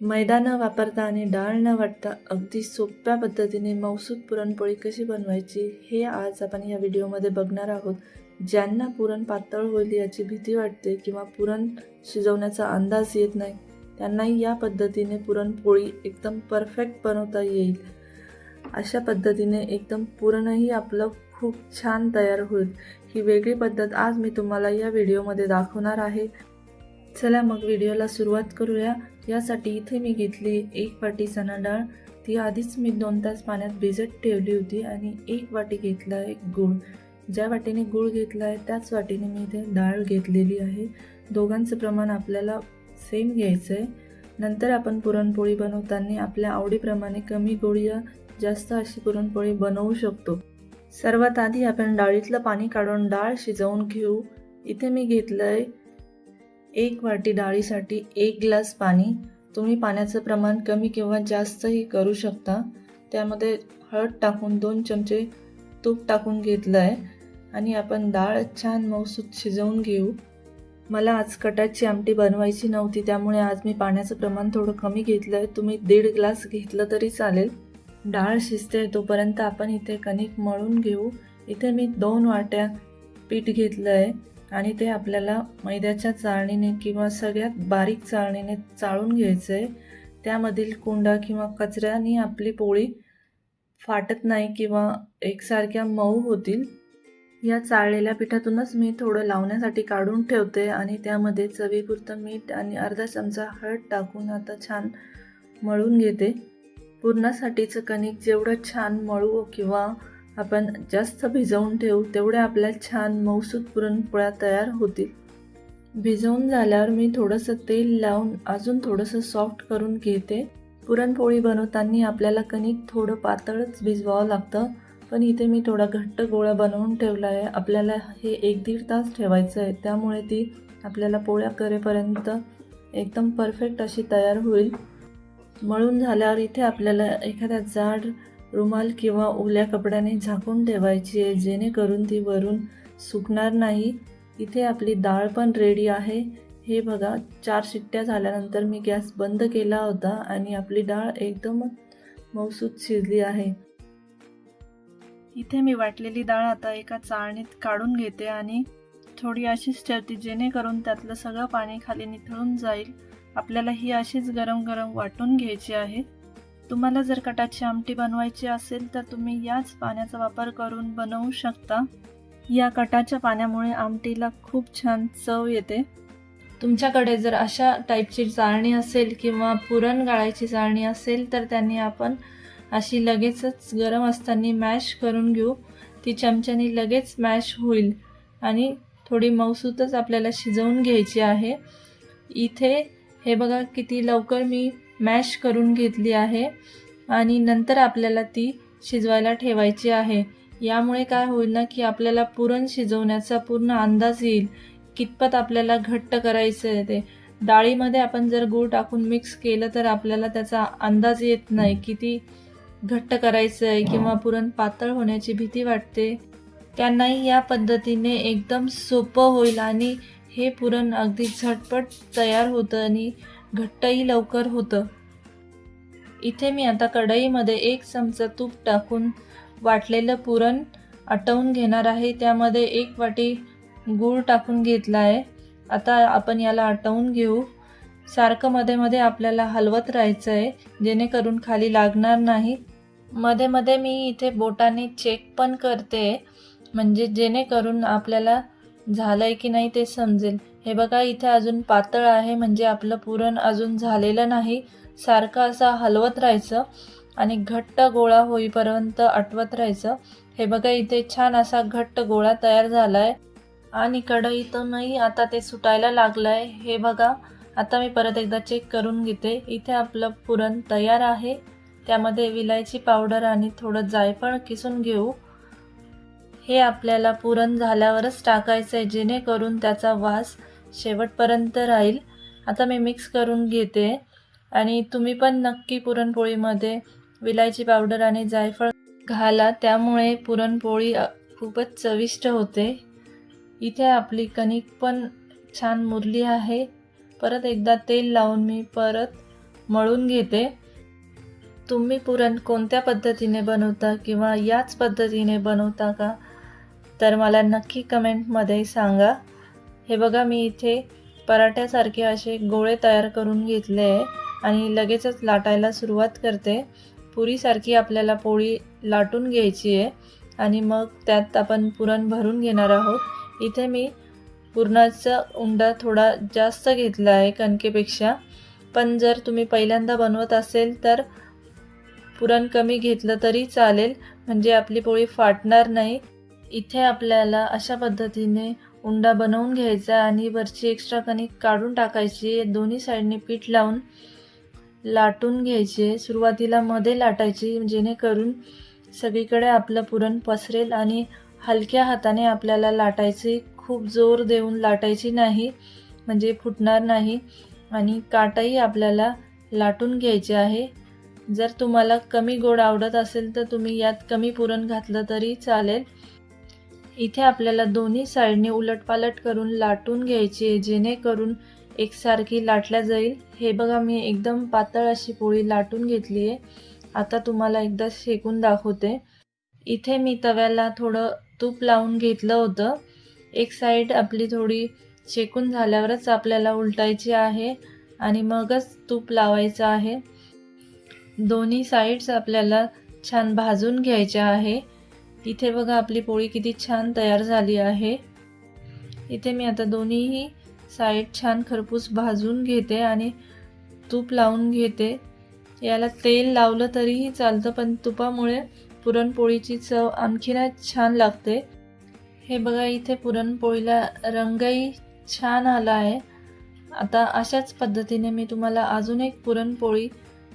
मैदा न वापरता आणि डाळ न वाटता अगदी सोप्या पद्धतीने मौसूद पुरणपोळी कशी बनवायची हे आज आपण या व्हिडिओमध्ये बघणार आहोत. ज्यांना पुरण पातळ होईल याची भीती वाटते किंवा पुरण शिजवण्याचा अंदाज येत नाही त्यांनाही या पद्धतीने पुरणपोळी एकदम परफेक्ट बनवता येईल. अशा पद्धतीने एकदम पुरणही आपलं खूप छान तयार होईल. ही वेगळी पद्धत आज मी तुम्हाला या व्हिडिओमध्ये दाखवणार आहे. चला मग व्हिडिओला सुरुवात करूया. यासाठी इथे मी घेतली एक वाटी चणा डाळ. ती आधीच मी दोन तास पाण्यात भिजत ठेवली होती आणि एक वाटी घेतला आहे गूळ. ज्या वाटीने गूळ घेतला आहे त्याच वाटीने मी इथे डाळ घेतलेली आहे. दोघांचं प्रमाण आपल्याला सेम घ्यायचं आहे नंतर आपण पुरणपोळी बनवताना आपल्या आवडीप्रमाणे कमी गोड या जास्त अशी पुरणपोळी बनवू शकतो. सर्वात आधी आपण डाळीतलं पाणी काढून डाळ शिजवून घेऊ. इथे मी घेतलं आहे एक वाटी डाळीसाठी एक ग्लास पाणी. तुम्ही पाण्याचं प्रमाण कमी किंवा जास्तही करू शकता. त्यामध्ये हळद टाकून दोन चमचे तूप टाकून घेतलं आहे आणि आपण डाळ छान मऊसूत शिजवून घेऊ. मला आज कटाची आमटी बनवायची नव्हती त्यामुळे आज मी पाण्याचं प्रमाण थोडं कमी घेतलं आहे तुम्ही दीड ग्लास घेतलं तरी चालेल. डाळ शिजते तोपर्यंत आपण इथे कणिक मळून घेऊ. इथे मी दोन वाट्या पीठ घेतलं आहे आणि ते आपल्याला मैद्याच्या चाळणीने किंवा सगळ्यात बारीक चाळणीने चाळून घ्यायचं आहे त्यामधील कोंडा किंवा कचऱ्याने आपली पोळी फाटत नाही किंवा एकसारख्या मऊ होतील. या चाळलेल्या पिठातूनच मी थोडं लावण्यासाठी काढून ठेवते आणि त्यामध्ये चवीपुरतं मीठ आणि अर्धा चमचा हळद टाकून आता छान मळून घेते. पुरणासाठीचं कणिक जेवढं छान मळू किंवा आपण जास्त भिजवून ठेवू तेवढ्या आपल्या छान मौसूद पुरणपोळ्या तयार होतील. भिजवून झाल्यावर मी थोडंसं तेल लावून अजून थोडंसं सॉफ्ट करून घेते. पुरणपोळी बनवताना आपल्याला कणिक थोडं पातळच भिजवावं लागतं पण इथे मी थोडा घट्ट गोळा बनवून ठेवला आहे आपल्याला हे एक दीड तास ठेवायचं आहे. त्यामुळे ती आपल्याला पोळ्या करेपर्यंत एकदम परफेक्ट अशी तयार होईल. मळून झाल्यावर इथे आपल्याला एखाद्या जाड रुमाल किंवा ओल्या कपड्याने झाकून ठेवायची आहे जेणेकरून ती वरून सुकणार नाही. इथे आपली डाळ पण रेडी आहे. हे बघा चार शिट्ट्या झाल्यानंतर मी गॅस बंद केला होता आणि आपली डाळ एकदम मौसूद शिजली आहे. इथे मी वाटलेली डाळ आता एका चाळणीत काढून घेते आणि थोडी अशीच ठेवते जेणेकरून त्यातलं सगळं पाणी खाली निथळून जाईल. आपल्याला ही अशीच गरम गरम वाटून घ्यायची आहे. तुम्हाला जर कटाची आमटी बनवायची असेल तर तुम्ही याच पाण्याचा वापर करून बनवू शकता. या कटाच्या पाण्यामुळे आमटीला खूप छान चव येते. तुमच्याकडे जर अशा टाईपची चाळणी असेल किंवा पुरण गाळायची चाळणी असेल तर त्यांनी आपण अशी लगेचच गरम असताना मॅश करून घेऊ. ती चमच्याने लगेच मॅश होईल आणि थोडी मऊसूतच आपल्याला शिजवून घ्यायची आहे. इथे हे बघा किती लवकर मी मॅश करून घेतली आहे आणि नंतर आपल्याला ती शिजवायला ठेवायची आहे. यामुळे काय होईल ना की आपल्याला पुरण शिजवण्याचा पूर्ण अंदाज येईल. कितपत आपल्याला घट्ट करायचं आहे ते. डाळीमध्ये आपण जर गूळ टाकून मिक्स केलं तर आपल्याला त्याचा अंदाज येत नाही किती घट्ट करायचं आहे किंवा पुरण पातळ होण्याची भीती वाटते. त्यांनाही या पद्धतीने एकदम सोपं होईल आणि हे पुरण अगदी झटपट तयार होतं आणि घट्टही लवकर होतं. इथे मी आता कढईमध्ये एक चमचा तूप टाकून वाटलेलं पुरण आटवून घेणार आहे. त्यामध्ये एक वाटी गूळ टाकून घेतला आहे. आता आपण याला आटवून घेऊ. सारखं मध्ये मध्ये आपल्याला हलवत राहायचं आहे जेणेकरून खाली लागणार नाही. मध्ये मध्ये मी इथे बोटाने चेक पण करते. म्हणजे जेणेकरून आपल्याला झालं आहे की नाही ते समजेल. हे बघा इथे अजून पातळ आहे म्हणजे आपलं पुरण अजून झालेलं नाही. सारखं असं हलवत राहायचं आणि घट्ट गोळा होईपर्यंत आटवत राहायचं. हे बघा इथे छान असा घट्ट गोळा तयार झाला आहे आणि कढईतूनही आता ते सुटायला लागलं आहे हे बघा आता मी परत एकदा चेक करून घेते. इथे आपलं पुरण तयार आहे. त्यामध्ये विलायची पावडर आणि थोडं जायफळ किसून घेऊ. हे आपल्याला पुरण झाल्यावरच टाकायचं आहे जेणेकरून त्याचा वास शेवटपर्यंत राहील. आता मी मिक्स करून घेते आणि तुम्ही पण नक्की पुरणपोळीमध्ये विलायची पावडर आणि जायफळ घाला. त्यामुळे पुरणपोळी खूपच चविष्ट होते. इथे आपली कणिक पण छान मुरली आहे. परत एकदा तेल लावून मी परत मळून घेते. तुम्ही पुरण कोणत्या पद्धतीने बनवता किंवा याच पद्धतीने बनवता का? तर मला नक्की कमेंटमध्ये सांगा. हे बघा मी इथे पराठ्यासारखे असे गोळे तयार करून घेतले आहे आणि लगेचच लाटायला सुरुवात करते. पुरीसारखी आपल्याला पोळी लाटून घ्यायची आहे आणि मग त्यात आपण पुरण भरून घेणार आहोत. इथे मी पुरणाचा उंडा थोडा जास्त घेतला आहे कणकेपेक्षा. पण जर तुम्ही पहिल्यांदा बनवत असेल तर पुरण कमी घेतलं तरी चालेल. म्हणजे आपली पोळी फाटणार नाही. इथे आपल्याला अशा पद्धतीने उंडा बनवून घ्यायचा आणि वरची एक्स्ट्रा कणिक काढून टाकायची. दोन्ही साईडने पीठ लावून लाटून घ्यायचे. सुरुवातीला मध्ये लाटायची जेणेकरून सगळीकडे आपलं पुरण पसरेल आणि हलक्या हाताने आपल्याला लाटायची. खूप जोर देऊन लाटायची नाही म्हणजे फुटणार नाही आणि काटाही आपल्याला लाटून घ्यायचे आहे. जर तुम्हाला कमी गोड आवडत असेल तर तुम्ही यात कमी पुरण घातलं तरी चालेल. इथे आपल्याला दोन्ही साईडने उलटपालट करून लाटून घ्यायची जेणेकरून एकसारखी लाटल्या जाईल. हे बघा मी एकदम पातळ अशी पोळी लाटून घेतली आहे. आता तुम्हाला एकदा शेकून दाखवते. इथे मी तव्याला थोडं तूप लावून घेतलं होतं. एक साईड आपली थोडी शेकून झाल्यावरच आपल्याला उलटायची आहे आणि मगच तूप लावायचं आहे. दोन्ही साईड्स आपल्याला छान भाजून घ्यायच्या आहे. इथे बघा आपली पोळी किती छान तयार झाली आहे. इथे मी आता दोन्हीही साईड छान खरपूस भाजून घेते आणि तूप लावून घेते. याला तेल लावलं तरीही चालतं पण तुपामुळे पुरणपोळीची चव आणखीनच छान लागते. हे बघा इथे पुरणपोळीला रंगही छान आला आहे. आता अशाच पद्धतीने मी तुम्हाला अजून एक पुरणपोळी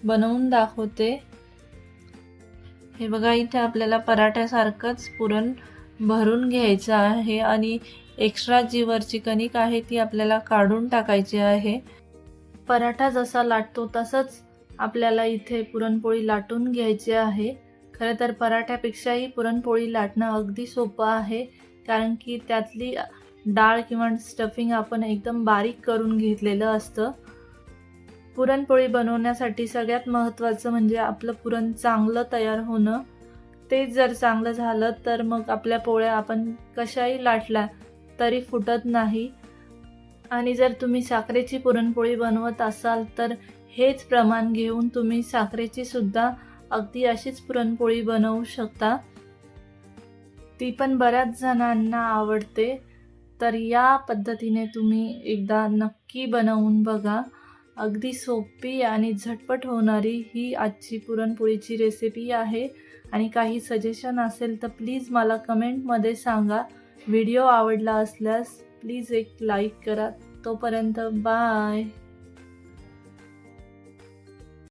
बनवून दाखवते. हे बघा इथे आपल्याला पराठ्यासारखंच पुरण भरून घ्यायचं आहे आणि एक्स्ट्रा जी वरची कणिक आहे ती आपल्याला काढून टाकायची आहे. पराठा जसा लाटतो तसंच आपल्याला इथे पुरणपोळी लाटून घ्यायची आहे. खरं तर पराठ्यापेक्षाही पुरणपोळी लाटणं अगदी सोपं आहे कारण की त्यातली डाळ किंवा स्टफिंग आपण एकदम बारीक करून घेतलेलं असतं. पुरणपोळी बनवण्यासाठी सगळ्यात महत्त्वाचं म्हणजे आपलं पुरण चांगलं तयार होणं. ते जर चांगलं झालं तर मग आपल्या पोळ्या आपण कशाही लाटल्या तरी फुटत नाही. आणि जर तुम्ही साखरेची पुरणपोळी बनवत असाल तर हेच प्रमाण घेऊन तुम्ही साखरेची सुद्धा अगदी अशीच पुरणपोळी बनवू शकता. ती पण बऱ्याच जणांना आवडते. तर या पद्धतीने तुम्ही एकदा नक्की बनवून बघा. अगदी सोपी आणि झटपट होणारी ही आजची पुरणपोळीची रेसिपी आहे. आणि काही सजेशन असेल तर प्लीज मला कमेंटमध्ये सांगा. व्हिडिओ आवडला असल्यास प्लीज एक लाईक करा. तोपर्यंत बाय